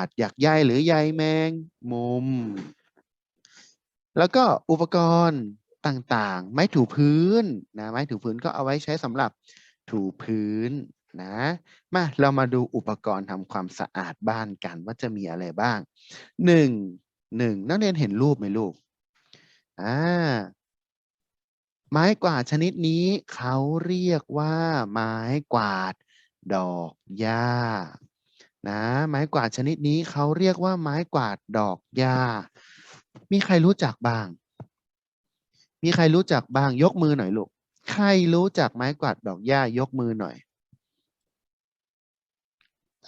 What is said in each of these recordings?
าดหยักใยหรือใยแมงมุม แล้วก็อุปกรณ์ต่างๆ ไม้ถูพื้นนะไม้ถูพื้นก็เอาไว้ใช้สำหรับถูพื้นนะมาเรามาดูอุปกรณ์ทำความสะอาดบ้านกันว่าจะมีอะไรบ้างหนึ่งหนึ่งนักเรียนเห็นรูปไหมลูกอ่าไม้กวาดชนิดนี้เขาเรียกว่าไม้กวาดดอกหญ้า นะไม้กวาดชนิดนี้เขาเรียกว่าไม้กวาดดอกหญ้า มีใครรู้จักบ้าง มีใครรู้จักบ้างยกมือหน่อยลูก ใครรู้จักไม้กวาดดอกหญ้ายกมือหน่อย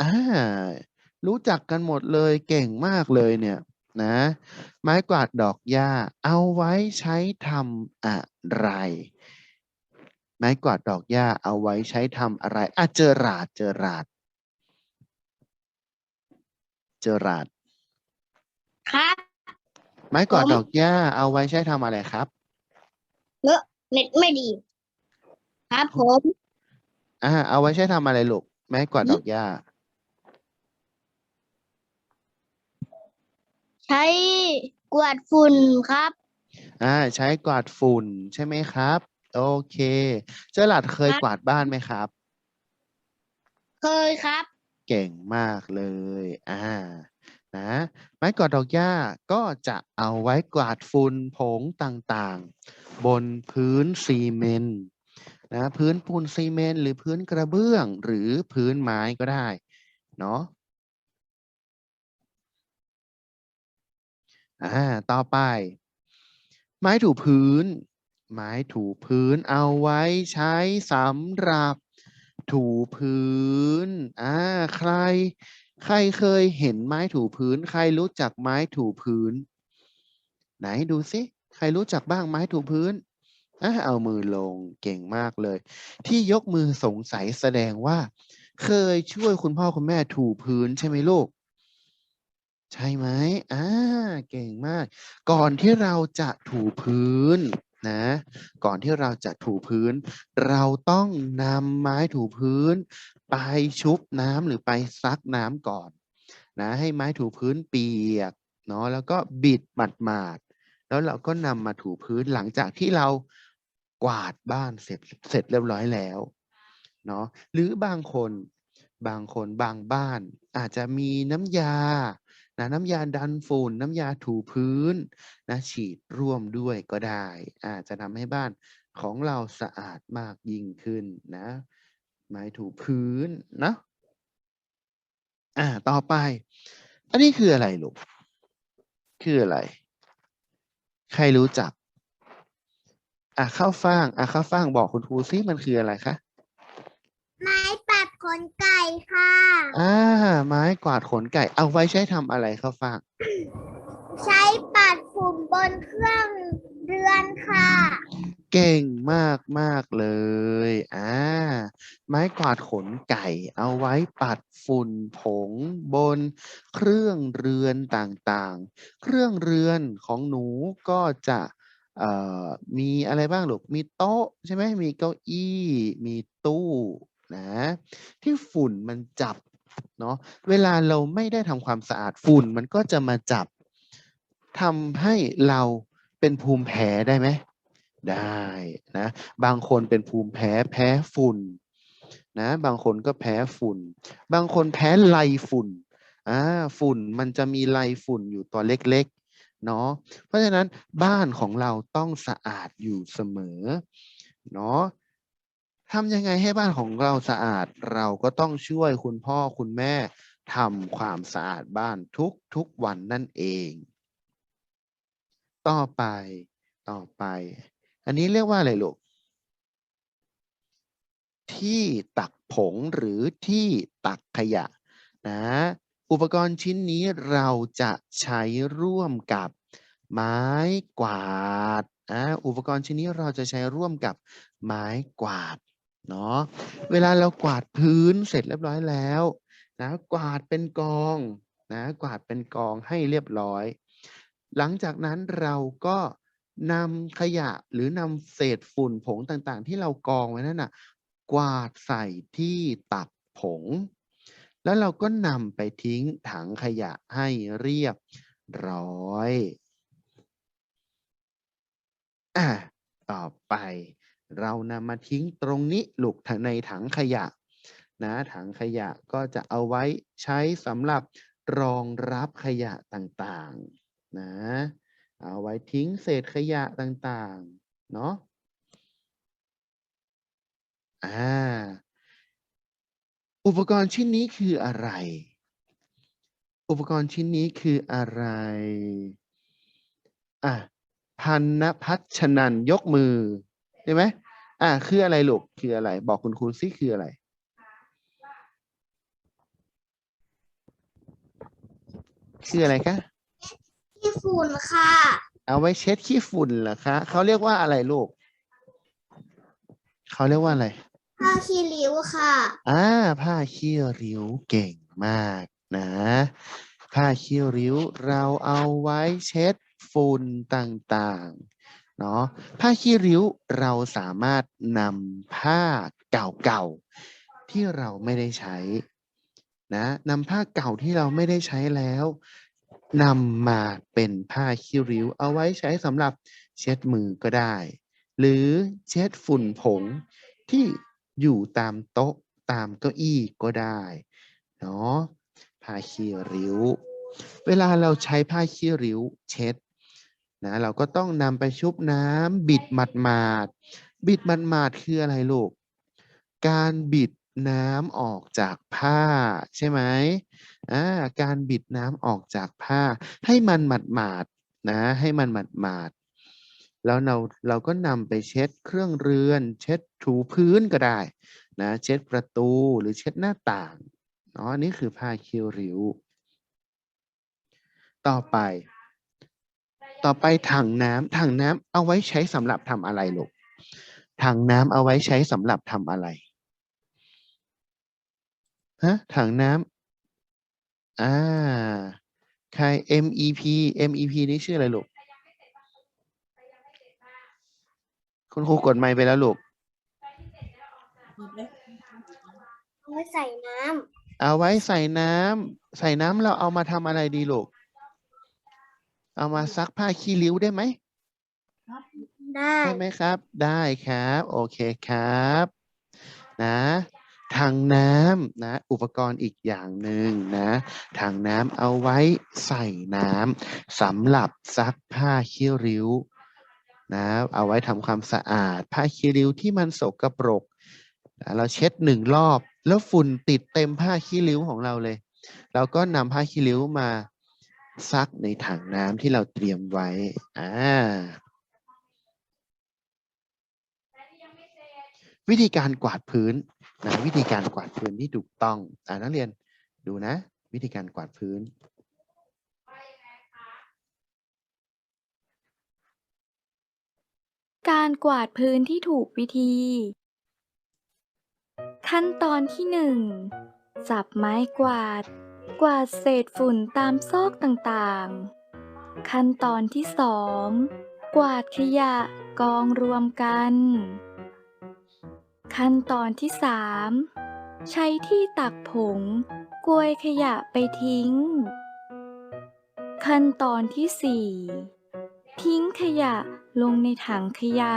อ่ารู้จักกันหมดเลยเก่งมากเลยเนี่ยนะ ไม้กวาดดอกหญ้า เอาไว้ใช้ทำอะไร ไม้กวาดดอกหญ้าเอาไว้ใช้ทำอะไรอะเจอราดเจอราด เจอราดครับ ไม้กวาดผมดอกหญ้าเอาไว้ใช้ทำอะไรครับ เน็ตไม่ดี ครับผม อ่า เอาไว้ใช้ทำอะไรลูก ไม้กวาดดอกหญ้า ใช้กวาดฝุ่นครับ อ่า ใช้กวาดฝุ่นใช่ไหมครับ โอเค เจ้าหลัดเคยครับกวาดบ้านไหมครับ เคยครับ เก่งมากเลย อ่า นะ ไม้กวาดดอกหญ้าก็จะเอาไว้กวาดฝุ่นผงต่างๆ บนพื้นซีเมนต์นะ พื้นปูนซีเมนต์หรือพื้นกระเบื้องหรือพื้นไม้ก็ได้ เนาะอ่า ต่อไป ไม้ถูพื้น ไม้ถูพื้นเอาไว้ใช้สำหรับ ถูพื้น อ่า ใคร ใครเคยเห็นไม้ถูพื้น ใครรู้จักไม้ถูพื้น ไหนดูสิใครรู้จักบ้างไม้ถูพื้นอะเอามือลงเก่งมากเลย ที่ยกมือสงสัยแสดงว่า เคยช่วยคุณพ่อคุณแม่ถูพื้นใช่ไหมลูก ใช่ไหมอ่าเก่งมาก ก่อนที่เราจะถูพื้น นะก่อนที่เราจะถูพื้น เราต้องนำไม้ถูพื้น ไปชุบน้ำหรือไปซักน้ำก่อนนะให้ไม้ถูพื้นเปียกเนาะแล้วก็บิดหมาดๆแล้วเราก็นำมาถูพื้นหลังจากที่เรากวาดบ้านเสร็จเสร็จเรียบร้อยแล้วเนาะหรือบางคนบางคนบางบ้านอาจจะมีน้ำยา นะน้ำยาดันฝุ่นน้ำยาถูพื้นนะฉีดร่วมด้วยก็ได้อาจจะทำให้บ้านของเราสะอาดมากยิ่งขึ้นนะ ไม้ถูพื้นนะอ่าต่อไป อันนี้คืออะไรลูกคืออะไร ใครรู้จักอะข้าวฟ่างอะข้าวฟ่างบอกคุณครูซิมันคืออะไรคะ นไก่ค่ะอ่า ไม้กวาดขนไก่ เอาไว้ใช้ทำอะไรข้าวฟ่าง ใช้ปัดฝุ่นบนเครื่องเรือนค่ะ เก่งมากมากเลย อ่า ไม้กวาดขนไก่ เอาไว้ปัดฝุ่นผงบนเครื่องเรือนต่างๆ เครื่องเรือนของหนูก็จะเอ่อมีอะไรบ้างลูก มีโต๊ะใช่ไหมมีเก้าอี้ มีตู้ นะที่ฝุ่นมันจับเนาะเวลาเราไม่ได้ทำความสะอาดฝุ่นมันก็จะมาจับทำให้เราเป็นภูมิแพ้ได้ไหมได้นะบางคนเป็นภูมิแพ้แพ้ฝุ่นนะบางคนก็แพ้ฝุ่น บางคนแพ้ไลฝุ่นอ่าฝุ่นมันจะมีไลฝุ่นอยู่ตัวเล็กๆเนาะเพราะฉะนั้นบ้านของเราต้องสะอาดอยู่เสมอเนาะ ทำยังไงให้บ้านของเราสะอาด เราก็ต้องช่วยคุณพ่อคุณแม่ทำความสะอาดบ้านทุกๆวันนั่นเอง ต่อไป ต่อไป อันนี้เรียกว่าอะไรลูก ที่ตักผงหรือที่ตักขยะนะ อุปกรณ์ชิ้นนี้เราจะใช้ร่วมกับไม้กวาดอ่าอุปกรณ์ชิ้นนี้เราจะใช้ร่วมกับไม้กวาด เนาะเวลาเรากวาดพื้นเสร็จเรียบร้อยแล้วนะกวาดเป็นกองนะกวาดเป็นกองให้เรียบร้อย หลังจากนั้นเราก็นำขยะหรือนำเศษฝุ่นผงต่างๆ ที่เรากองไว้นั่นน่ะกวาดใส่ที่ตักผง แล้วเราก็นำไปทิ้งถังขยะให้เรียบร้อย อะ ต่อไป เรานำมาทิ้งตรงนี้ลูกในถังขยะนะถังขยะก็จะเอาไว้ใช้สำหรับรองรับขยะต่างๆนะเอาไว้ทิ้งเศษขยะต่างๆเนาะอ่าอุปกรณ์ชิ้นนี้คืออะไร อุปกรณ์ชิ้นนี้คืออะไรอะพันนพัชนันยกมือ ช่ไหมอ่าคืออะไรลูกคืออะไร บอกคุณครูซิคืออะไร คืออะไรคะที่ฝุ่นค่ะ เอาไว้เช็ดขี้ฝุ่นเหรอคะเขาเรียกว่าอะไรลูกเขาเรียกว่าอะไรผ้าคีริ้วค่ะอ่าผ้าขี้ริ้วเก่งมากนะ ผ้าขี้ริ้วเราเอาไว้เช็ดฝุ่นต่างๆ เนาะผ้าขี้ริ้วเราสามารถนำผ้าเก่าๆที่เราไม่ได้ใช้นะนำผ้าเก่าที่เราไม่ได้ใช้แล้วนำมาเป็นผ้าขี้ริ้ว เอาไว้ใช้สำหรับเช็ดมือก็ได้ หรือเช็ดฝุ่นผงที่อยู่ตามโต๊ะตามเก้าอี้ก็ได้เนาะผ้าขี้ริ้ว เวลาเราใช้ผ้าขี้ริ้ว เช็ด นะเราก็ต้องนำไปชุบน้ำบิดหมาดๆบิดหมาดๆคืออะไรลูก การบิดน้ำออกจากผ้า ใช่ไหมอ่าการบิดน้ำออกจากผ้า ให้มันหมาดๆนะให้มันหมาดๆแล้วเราเราก็นำไปเช็ดเครื่องเรือน เช็ดถูพื้นก็ได้นะเช็ดประตูหรือเช็ดหน้าต่างเนาะอันนี่คือผ้าคิวริว ต่อไป ต่อไปถังน้ำถังน้ำเอาไว้ใช้สำหรับทำอะไรลูกถังน้ำเอาไว้ใช้สำหรับทำอะไรฮะถังน้ำอ่าใคร MEP MEP นี่ชื่ออะไรลูกคุณครูกดไมค์ไปแล้วลูกเอาไว้ใส่น้เอาไว้ใส่น้ำใส่น้ำเราเอามาทำอะไรดีลูก เอามาซักผ้าขี้ริ้วได้ไหมำได้ได้ไหมครับ ได้ครับ โอเคครับ นะถังน้ำนะอุปกรณ์อีกอย่างหนึ่งนะถังน้ำเอาไว้ใส่น้ำสำหรับซักผ้าขี้ริ้วนะเอาไว้ทำความสะอาด ผ้าขี้ริ้วที่มันสกปรกนะเราเช็ดหนึ่งรอบ แล้วฝุ่นติดเต็มผ้าขี้ริ้วของเราเลย เราก็นำผ้าขี้ริ้วมา ซักในถังน้ำที่เราเตรียมไว้ อ่า วิธีการกวาดพื้นนะวิธีการกวาดพื้นที่ถูกต้อง อ่านักเรียนดูนะ วิธีการกวาดพื้นการกวาดพื้นที่ถูกวิธี ขั้นตอนที่หนึ่งจับไม้กวาด กวาดเศษฝุ่นตามซอกต่างๆ ขั้นตอนที่สองกวาดขยะกองรวมกัน ขั้นตอนที่สามใช้ที่ตักผงกวยขยะไปทิ้ง ขั้นตอนที่สี่ทิ้งขยะลงในถังขยะ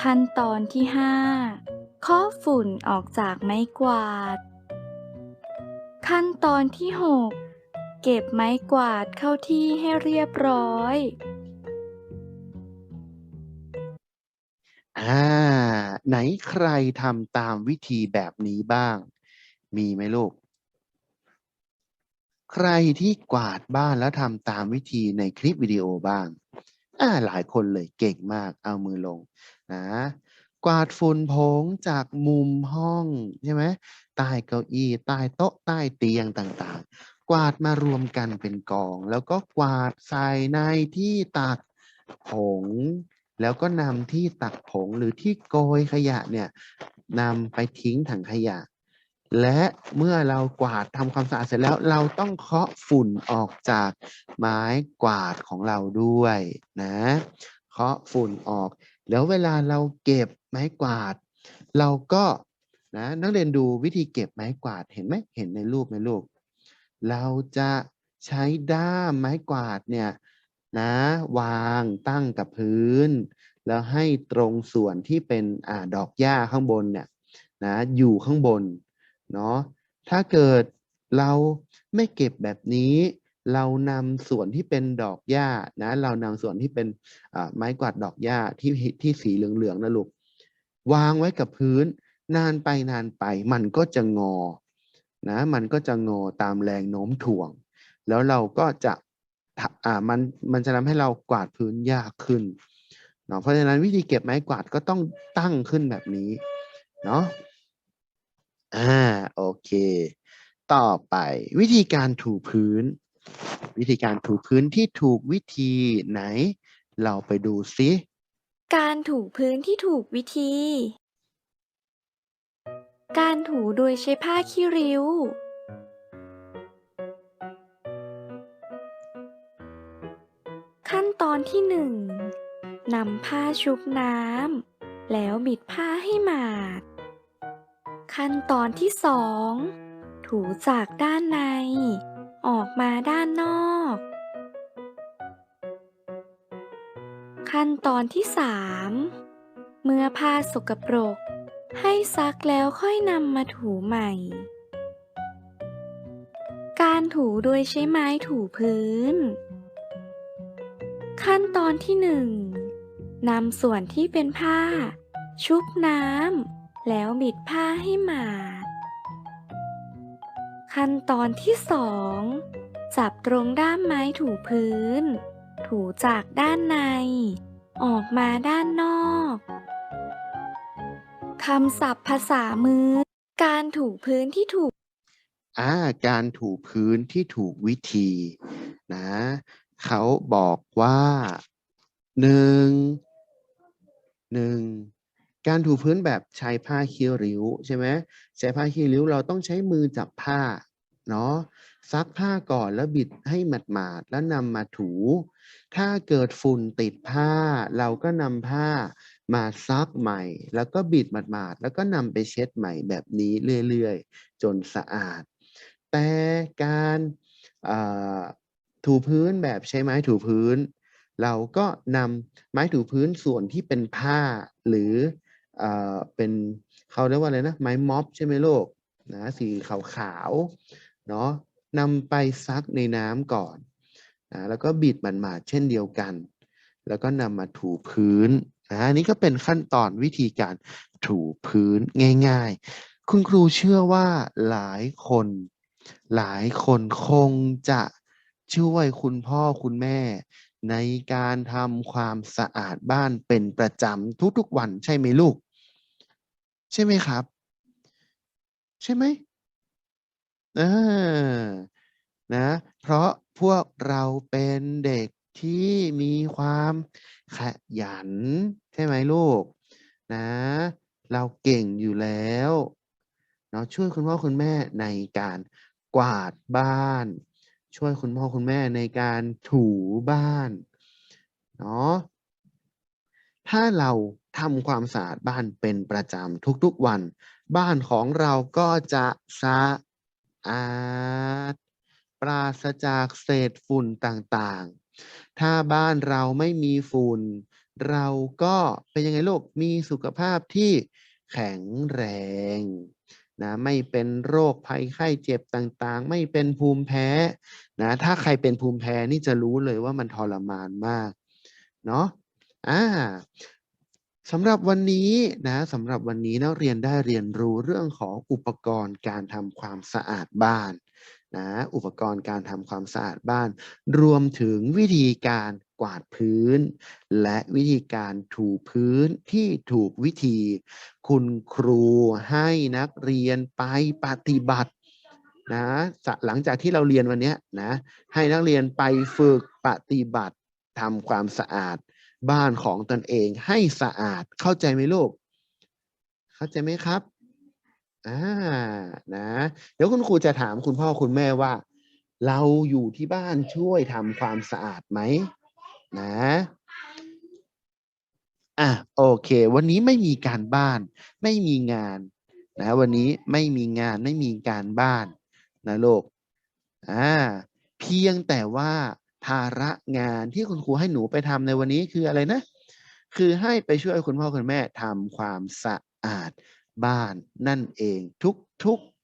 ขั้นตอนที่5เคาะฝุ่นออกจากไม้กวาด ขั้นตอนที่ 6 เก็บไม้กวาดเข้าที่ให้เรียบร้อย อ่า ไหนใครทำตามวิธีแบบนี้บ้าง มีไหมลูก ใครที่กวาดบ้านแล้วทำตามวิธีในคลิปวิดีโอบ้าง อ่า หลายคนเลยเก่งมาก เอามือลง นะ กวาดฝุ่นผงจากมุมห้องใช่ไหมใต้เก้าอี้ใต้โต๊ะใต้เตียงต่างๆ กวาดมารวมกันเป็นกอง แล้วก็กวาดใส่ในที่ตักผง แล้วก็นำที่ตักผงหรือที่โกยขยะเนี่ยนำไปทิ้งถังขยะ และเมื่อเรากวาดทำความสะอาดเสร็จแล้วเราต้องเคาะฝุ่นออกจากไม้กวาดของเราด้วยนะเคาะฝุ่นออก แล้วเวลาเราเก็บไม้กวาด เราก็นะนักเรียนดูวิธีเก็บไม้กวาดเห็นไหมเห็นในรูปไหมลูก เราจะใช้ด้ามไม้กวาดเนี่ยนะวางตั้งกับพื้น แล้วให้ตรงส่วนที่เป็นอ่าดอกหญ้าข้างบนเนี่ยนะอยู่ข้างบนเนาะถ้าเกิดเราไม่เก็บแบบนี้ เรานำส่วนที่เป็นดอกหญ้านะเรานำส่วนที่เป็นไม้กวาดดอกหญ้าที่ที่สีเหลืองๆนะลูกวางไว้กับพื้น นานไปนานไป มันก็จะงอนะมันก็จะงอตามแรงโน้มถ่วง แล้วเราก็จะทะอ่ามันมันจะทำให้เรากวาดพื้นยากขึ้นเนาะเพราะฉะนั้นวิธีเก็บไม้กวาดก็ต้องตั้งขึ้นแบบนี้เนาะอ่าโอเค ต่อไปวิธีการถูพื้น วิธีการถูพื้นที่ถูกวิธีไหน เราไปดูซิการถูพื้นที่ถูกวิธี การถูโดยใช้ผ้าขี้ริ้ว ขั้นตอนที่หนึ่งนำผ้าชุบน้ำแล้วบิดผ้าให้หมาด ขั้นตอนที่สองถูจากด้านใน ออกมาด้านนอก ขั้นตอนที่สามเมื่อผ้าสกปรก ให้ซักแล้วค่อยนำมาถูใหม่ การถูโดยใช้ไม้ถูพื้น ขั้นตอนที่หนึ่งนำส่วนที่เป็นผ้า ชุบน้ำแล้วบิดผ้าให้หมาด ขั้นตอนที่สองจับตรงด้ามไม้ถูพื้น ถูจากด้านใน ออกมาด้านนอกคำศัพท์ภาษามือ การถูพื้นที่ถูก อ่า การถูพื้นที่ถูกวิธีนะ เขาบอกว่าหนึ่งหนึ่งการถูพื้นแบบใช้ผ้าคีริ้วใช่ไหมใช้ผ้าคีริ้วเราต้องใช้มือจับผ้า เนาะซักผ้าก่อนแล้วบิดให้หมาดๆแล้วนำมาถู ถ้าเกิดฝุ่นติดผ้า เราก็นำผ้ามาซักใหม่ แล้วก็บิดหมาดๆแล้วก็นำไปเช็ดใหม่แบบนี้เรื่อยๆ จนสะอาด แต่การถูพื้นแบบใช้ไม้ถูพื้น เราก็นำไม้ถูพื้นส่วนที่เป็นผ้าหรือเอเป็นเขาเรียกว่าอะไรนะไม้ม็อบใช่ไหมลูกนะสีขาวๆ เนาะนำไปซักในน้ำก่อนนะแล้วก็บิดมันมาดๆเช่นเดียวกัน แล้วก็นำมาถูพื้นนะอันนี้ก็เป็นขั้นตอนวิธีการถูพื้นง่ายๆ คุณครูเชื่อว่าหลายคน หลายคนคงจะช่วยคุณพ่อคุณแม่ ในการทำความสะอาดบ้านเป็นประจำทุกๆวันใช่ไหมลูก ใช่ไหมครับ ใช่ไหม เออนะ เพราะพวกเราเป็นเด็กที่มีความขยัน ใช่ไหมลูก นะ เราเก่งอยู่แล้วเนาะช่วยคุณพ่อคุณแม่ในการกวาดบ้าน ช่วยคุณพ่อคุณแม่ในการถูบ้านเนาะถ้าเราทำความสะอาดบ้านเป็นประจำทุกๆวัน บ้านของเราก็จะสะ อาดปราศจากเศษฝุ่นต่างๆ ถ้าบ้านเราไม่มีฝุ่น เราก็เป็นยังไงลูก มีสุขภาพที่แข็งแรงนะไม่เป็นโรคภัยไข้เจ็บต่างๆ ไม่เป็นภูมิแพ้นะถ้าใครเป็นภูมิแพ้นี่จะรู้เลยว่ามันทรมานมากเนาะอ่า สำหรับวันนี้นะสำหรับวันนี้นักเรียนได้เรียนรู้เรื่องของอุปกรณ์การทำความสะอาดบ้านนะอุปกรณ์การทำความสะอาดบ้าน รวมถึงวิธีการกวาดพื้น และวิธีการถูพื้นที่ถูกวิธี คุณครูให้นักเรียนไปปฏิบัตินะหลังจากที่เราเรียนวันนี้นะให้นักเรียนไปฝึกปฏิบัติทำความสะอาด บ้านของตนเองให้สะอาดเข้าใจไหมลูก เข้าใจไหมครับอ่านะเดี๋ยวคุณครูจะถามคุณพ่อคุณแม่ว่า เราอยู่ที่บ้านช่วยทำความสะอาดไหมนะอะโอเค วันนี้ไม่มีการบ้าน ไม่มีงานนะวันนี้ไม่มีงานไม่มีการบ้านนะลูกอ่าเพียงแต่ว่า ภาระงานที่คุณครูให้หนูไปทำในวันนี้คืออะไรนะ คือให้ไปช่วยคุณพ่อคุณแม่ทำความสะอาดบ้านนั่นเองทุกทุกๆ